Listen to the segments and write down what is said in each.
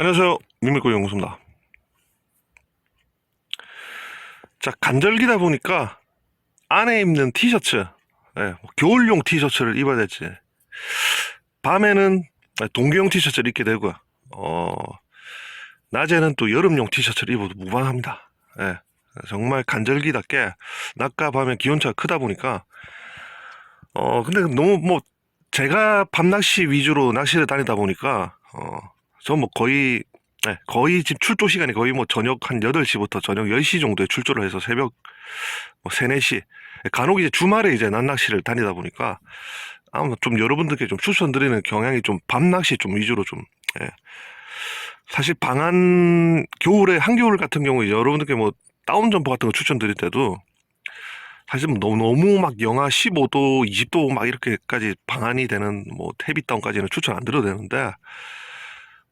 안녕하세요. 민물고 연구소입니다. 자, 간절기다 보니까 안에 입는 티셔츠, 예, 뭐 겨울용 티셔츠를 입어야 될지, 밤에는 동계용 티셔츠를 입게 되고요. 어, 낮에는 또 여름용 티셔츠를 입어도 무방합니다. 예, 정말 간절기답게 낮과 밤의 기온차가 크다 보니까, 어, 근데 너무 뭐, 제가 밤낚시 위주로 낚시를 다니다 보니까, 어, 저 뭐 거의 네, 거의 지금 출조 시간이 거의 뭐 저녁 한 8시부터 저녁 10시 정도에 출조를 해서 새벽 뭐 3, 4시 간혹 이제 주말에 이제 낮낚시를 다니다 보니까 아마 좀 여러분들께 좀 추천드리는 경향이 좀 밤낚시 좀 위주로 좀 예. 사실 방한 겨울에 한겨울 같은 경우에 여러분들께 뭐 다운 점퍼 같은 거 추천드릴 때도 사실 뭐 너무 너무 막 영하 15도, 20도 막 이렇게까지 방한이 되는 뭐 태비 다운까지는 추천 안 드려도 되는데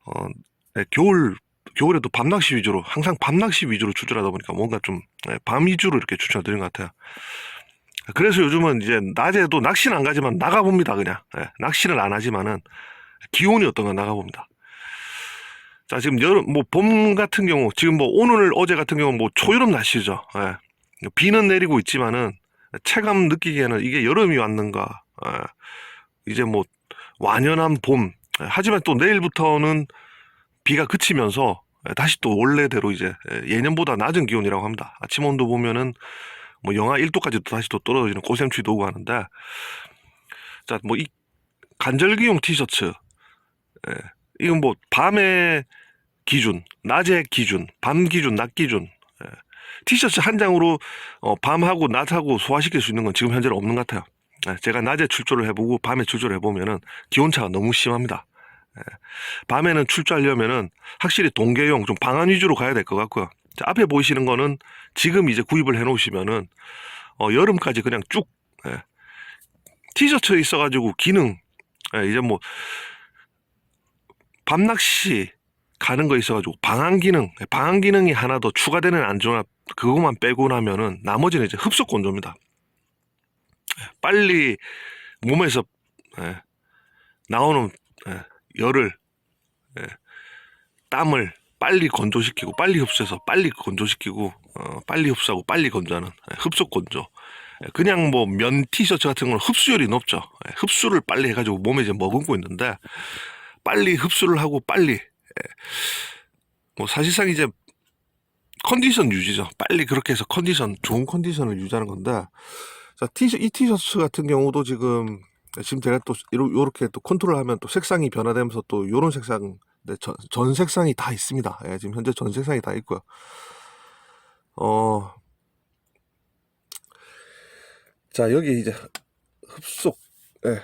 어, 네, 겨울, 겨울에도 밤낚시 위주로, 항상 밤낚시 위주로 출전하다 보니까 뭔가 좀, 네, 밤 위주로 이렇게 드린 것 같아요. 그래서 요즘은 이제 낮에도 낚시는 안 가지만 나가봅니다, 그냥. 네, 낚시는 안 하지만은 기온이 어떤가 나가봅니다. 자, 지금 여름, 뭐, 봄 같은 경우, 지금 뭐, 오늘, 어제 같은 경우는 뭐, 초여름 날씨죠. 예. 비는 내리고 있지만은, 체감 느끼기에는 이게 여름이 왔는가, 예. 이제 뭐, 완연한 봄, 하지만 또 내일부터는 비가 그치면서 다시 또 원래대로 이제 예년보다 낮은 기온이라고 합니다. 아침 온도 보면은 뭐 영하 1도까지 도 다시 또 떨어지는 고샘추위도 오고 하는데 자 뭐 이 간절기용 티셔츠 예, 이건 뭐 밤의 기준, 낮의 기준, 밤 기준, 낮 기준 예, 티셔츠 한 장으로 어, 밤하고 낮하고 소화시킬 수 있는 건 지금 현재는 없는 것 같아요. 예, 제가 낮에 출조를 해보고 밤에 출조를 해보면은 기온차가 너무 심합니다. 예, 밤에는 출조하려면은 확실히 동계용 좀 방한 위주로 가야 될 것 같고요. 자, 앞에 보이시는 거는 지금 이제 구입을 해놓으시면은 어, 여름까지 그냥 쭉 예, 티셔츠에 있어가지고 기능 예, 이제 뭐 밤낚시 가는 거 있어가지고 방한 기능 예, 방한 기능이 하나 더 추가되는 안정화 그것만 빼고 나면은 나머지는 이제 흡수 건조입니다. 빨리 몸에서 예, 나오는 예, 열을 예, 땀을 빨리 건조시키고 빨리 흡수해서 빨리 건조시키고 어, 빨리 흡수하고 빨리 건조하는 예, 흡수 건조. 예, 그냥 뭐 면 티셔츠 같은 거는 흡수율이 높죠. 예, 흡수를 빨리 해가지고 몸에 이제 머금고 있는데 빨리 흡수를 하고 빨리 예, 뭐 사실상 이제 컨디션 유지죠. 빨리 그렇게 해서 컨디션 좋은 컨디션을 유지하는 건데 자, 티셔, 이 티셔츠 같은 경우도 지금, 지금 제가 또, 요렇게 또 컨트롤 하면 또 색상이 변화되면서 또 요런 색상, 네, 전, 전 색상이 다 있습니다. 예, 지금 현재 전 색상이 다 있고요. 어, 자, 여기 이제 흡속, 예,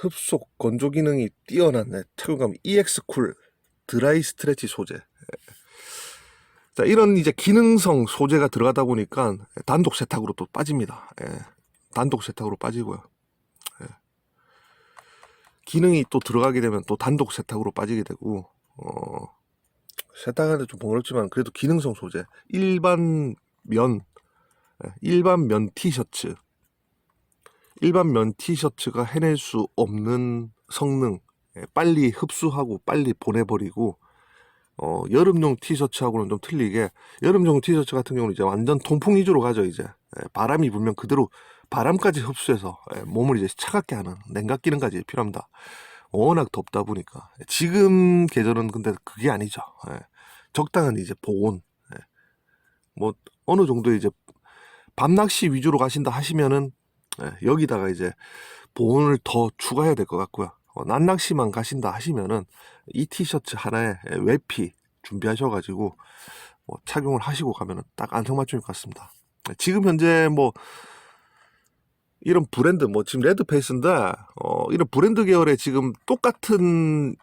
흡속 건조 기능이 뛰어난, 네, 착용감 EX 쿨 드라이 스트레치 소재. 예. 자, 이런 이제 기능성 소재가 들어가다 보니까 단독 세탁으로 또 빠집니다. 예. 단독 세탁으로 빠지고요. 예. 기능이 또 들어가게 되면 또 단독 세탁으로 빠지게 되고, 어, 세탁하는데 좀 번거롭지만 그래도 기능성 소재. 일반 면, 예, 일반 면 티셔츠. 일반 면 티셔츠가 해낼 수 없는 성능. 예, 빨리 흡수하고 빨리 보내버리고, 어, 여름용 티셔츠하고는 좀 틀리게, 여름용 티셔츠 같은 경우는 이제 완전 통풍 위주로 가죠, 이제. 예, 바람이 불면 그대로 바람까지 흡수해서 예, 몸을 이제 차갑게 하는 냉각 기능까지 필요합니다. 워낙 덥다 보니까 지금 계절은 근데 그게 아니죠. 예, 적당한 이제 보온, 예, 뭐 어느 정도 이제 밤낚시 위주로 가신다 하시면은 예, 여기다가 이제 보온을 더 추가해야 될 것 같고요. 어, 낮낚시만 가신다 하시면은 이 티셔츠 하나에 예, 외피 준비하셔가지고 뭐 착용을 하시고 가면은 딱 안성맞춤일 것 같습니다. 예, 지금 현재 뭐 이런 브랜드 뭐 지금 레드페이스인데 어 이런 브랜드 계열의 지금 똑같은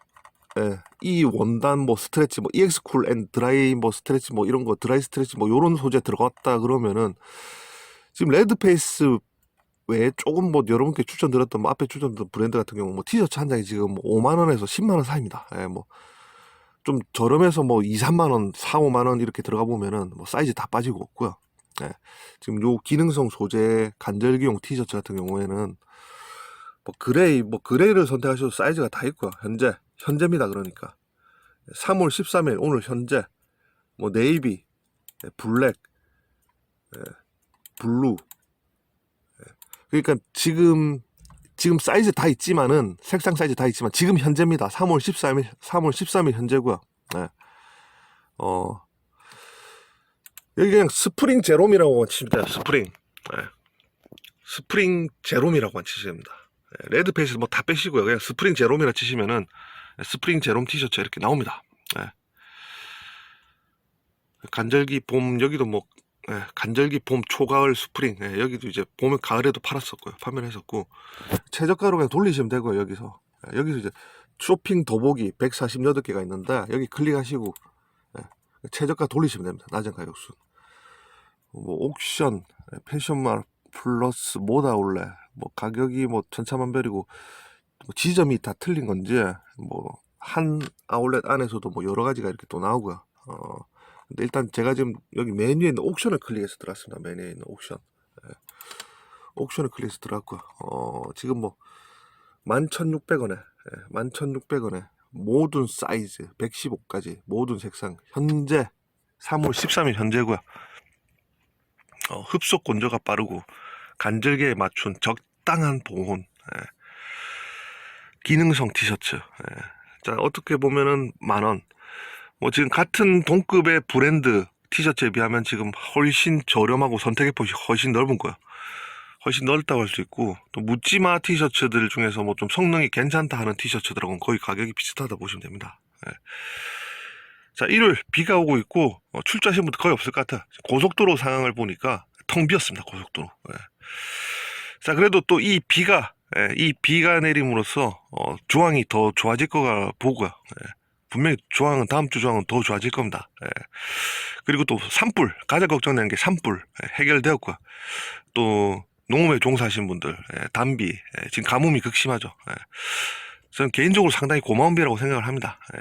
예, 이 원단 뭐 스트레치 뭐 EX 쿨 앤 드라이 뭐 스트레치 뭐 이런 거 드라이 스트레치 뭐 요런 소재 들어갔다 그러면은 지금 레드페이스 외에 조금 뭐 여러분께 추천드렸던 뭐 앞에 추천드렸던 브랜드 같은 경우 뭐 티셔츠 한 장이 지금 뭐 5만 원에서 10만 원 사이입니다. 예, 뭐 좀 저렴해서 뭐 2, 3만 원, 4, 5만 원 이렇게 들어가 보면은 뭐 사이즈 다 빠지고 없고요. 예, 지금 요 기능성 소재 간절기용 티셔츠 같은 경우에는 뭐 그레이 뭐 그레이를 선택하셔도 사이즈가 다 있고요. 현재 현재입니다. 그러니까 3월 13일 오늘 현재 뭐 네이비, 예, 블랙, 예, 블루. 예. 그러니까 지금 지금 사이즈 다 있지만은 색상 사이즈 다 있지만 지금 현재입니다. 3월 13일 3월 13일 현재고요. 예. 어 여기 그냥 스프링 제롬이라고 돼요. 스프링. 예. 스프링 제롬이라고 치시면 됩니다. 예, 레드 페이스 뭐 다 빼시고요. 그냥 스프링 제롬이라 치시면은 스프링 제롬 티셔츠 이렇게 나옵니다. 예. 간절기 봄 여기도 뭐 예, 간절기 봄 초가을 스프링 예, 여기도 이제 봄에 가을에도 팔았었고요. 판매를 했었고 최저가로 그냥 돌리시면 되고요. 여기서 예, 여기서 이제 쇼핑 더보기 148개가 있는데 여기 클릭하시고 예, 최저가 돌리시면 됩니다. 낮은 가격수. 뭐 옥션, 예, 패션말 플러스 모다올레 뭐 가격이 뭐 천차만별이고 뭐 지점이 다 틀린 건지 뭐 한 아울렛 안에서도 뭐 여러 가지가 이렇게 또 나오고요. 어 근데 일단 제가 지금 여기 메뉴에 있는 옥션을 클릭해서 들어왔습니다. 메뉴에 있는 옥션. 예. 옥션을 클릭해서 들어왔고요. 어 지금 뭐 11,600원에 예, 11,600원에 모든 사이즈 115까지 모든 색상 현재 3월 13일 현재고요. 어, 흡속 건조가 빠르고 간절기에 맞춘 적당한 보온 예. 기능성 티셔츠 예. 자 어떻게 보면은 만원 뭐 지금 같은 동급의 브랜드 티셔츠에 비하면 지금 훨씬 저렴하고 선택의 폭이 훨씬 넓은 거야 훨씬 넓다고 할 수 있고 또 묻지마 티셔츠들 중에서 뭐 좀 성능이 괜찮다 하는 티셔츠들하고는 거의 가격이 비슷하다 보시면 됩니다 예. 자 일요일 비가 오고 있고 어, 출조하시는 분들 거의 없을 것 같아 고속도로 상황을 보니까 텅 비었습니다 고속도로 예. 자 그래도 또 이 비가 예, 이 비가 내림으로써 어, 조항이 더 좋아질 거가 보고요 예. 분명히 조항은 다음 주 조항은 더 좋아질 겁니다 예. 그리고 또 산불 가장 걱정되는 게 산불 예, 해결되었고요 또 농업에 종사하시는 분들 예, 단비 예, 지금 가뭄이 극심하죠 예. 저는 개인적으로 상당히 고마운 비라고 생각을 합니다 예.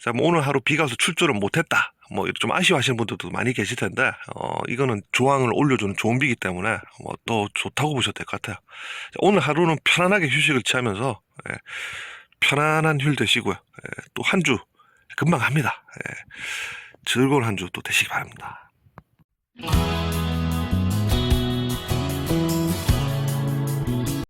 자, 뭐 오늘 하루 비가 와서 출조를 못했다. 뭐 좀 아쉬워하시는 분들도 많이 계실 텐데, 어, 이거는 조항을 올려주는 좋은 비기 때문에 뭐더 좋다고 보셔도 될 것 같아요. 자, 오늘 하루는 편안하게 휴식을 취하면서 예, 편안한 휴일 되시고요. 예, 또한 주 금방 합니다. 예, 즐거운 한 주 또 되시기 바랍니다.